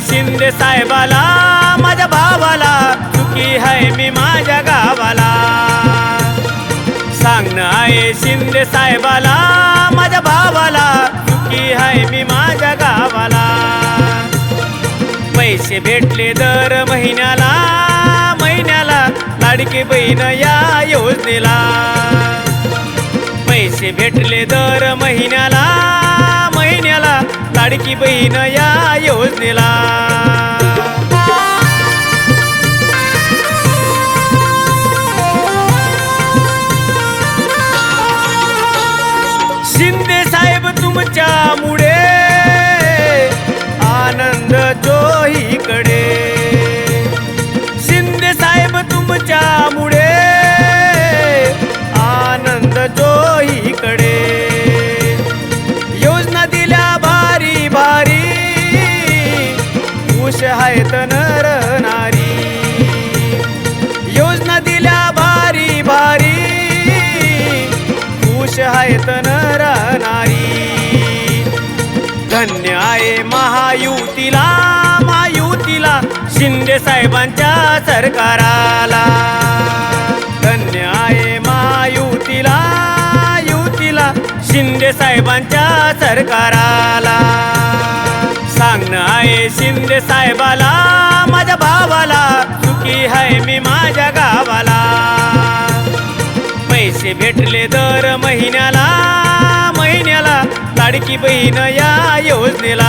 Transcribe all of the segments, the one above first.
शिंदे साहेबाला माझ्या भावाला चुकी आहे मी माझ्या गावाला. सांगणं आहे शिंदे साहेबाला माझ्या भावाला चुकी आहे मी माझ्या गावाला. पैसे भेटले दर महिन्याला महिन्याला लाडकी बहीण या योजनेला. पैसे भेटले दर महिन्याला महिन्याला लाडकी बहीण या योजनेला. शिंदे साहेब तुमच्या महायुतीला महायुतीला शिंदे साहेबांच्या सरकाराला. धन्य आहे महायुतीला युतीला शिंदे साहेबांच्या सरकाराला. सांगणं आहे शिंदे साहेबाला माझ्या भावाला चुकी आहे मी माझ्या गावाला. पैसे भेटले दर महिन्याला महिन्याला लाडकी बहीण या योजनेला.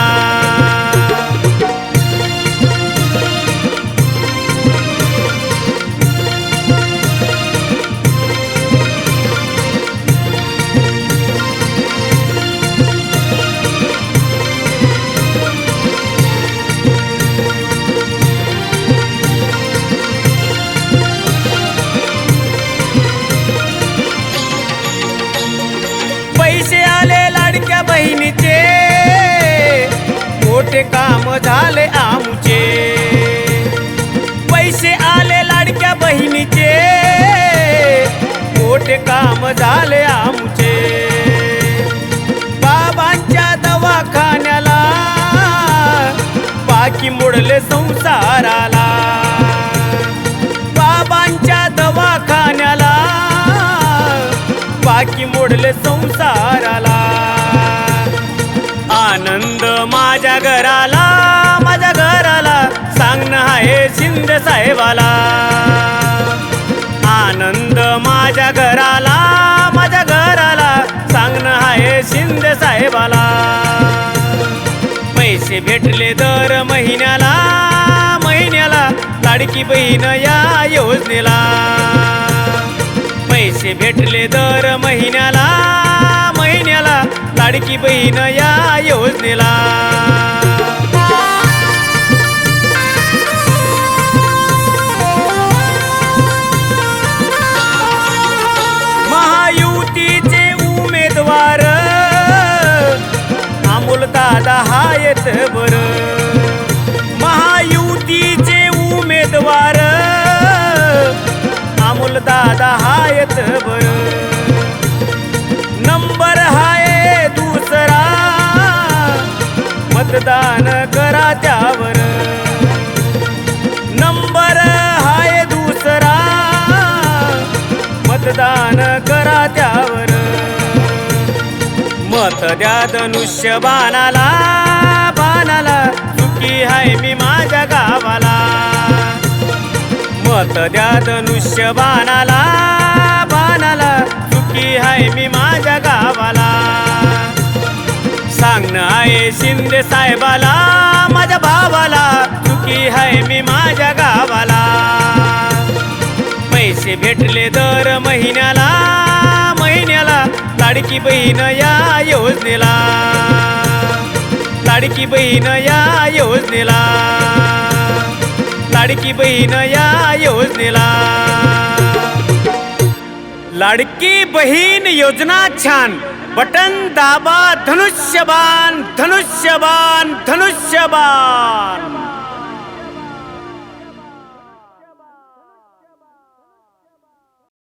झाले आमचे. पैसे आले लाडक्या बहिणीचे. मोठे काम झाले आमचे. बाबांच्या दवाखान्याला बाकी मोडले संसाराला. बाबांच्या दवाखान्याला बाकी मोडले संसाराला. आनंद माझ्या घराला. आहे साहेबाला. आनंद माझ्या घराला माझ्या घराला. सांगणं आहे शिंदे साहेबाला. पैसे भेटले दर महिन्याला महिन्याला. लाडकी बहीण या योजनेला. पैसे भेटले दर महिन्याला महिन्याला. लाडकी बहीण या योजनेला. बोलता दादा हायत बर. महायुतीचे उमेदवार. अमोल दादा हायत बर. नंबर हाय दुसरा. मतदान करा त्यावर. मत द्या धनुष्य बाणाला. बाणाला चुकी हाय मी माझ्या गावाला. मत द्या धनुष्य बाणाला. बाणाला चुकी हाय मी माझ्या गावाला. सांगणं आहे शिंदे साहेबाला माझ्या भावाला. चुकी हाय मी माझ्या गावाला. पैसे भेटले दर महिन्याला महिन्याला लाडकी बहीण या योजनेला. लाडकी बहीण या योजनेला. लाडकी बहीण या योजनेला. लाडकी बहीण योजना छान. बटन दाबा धनुष्यबान धनुष्यबान धनुष्यबान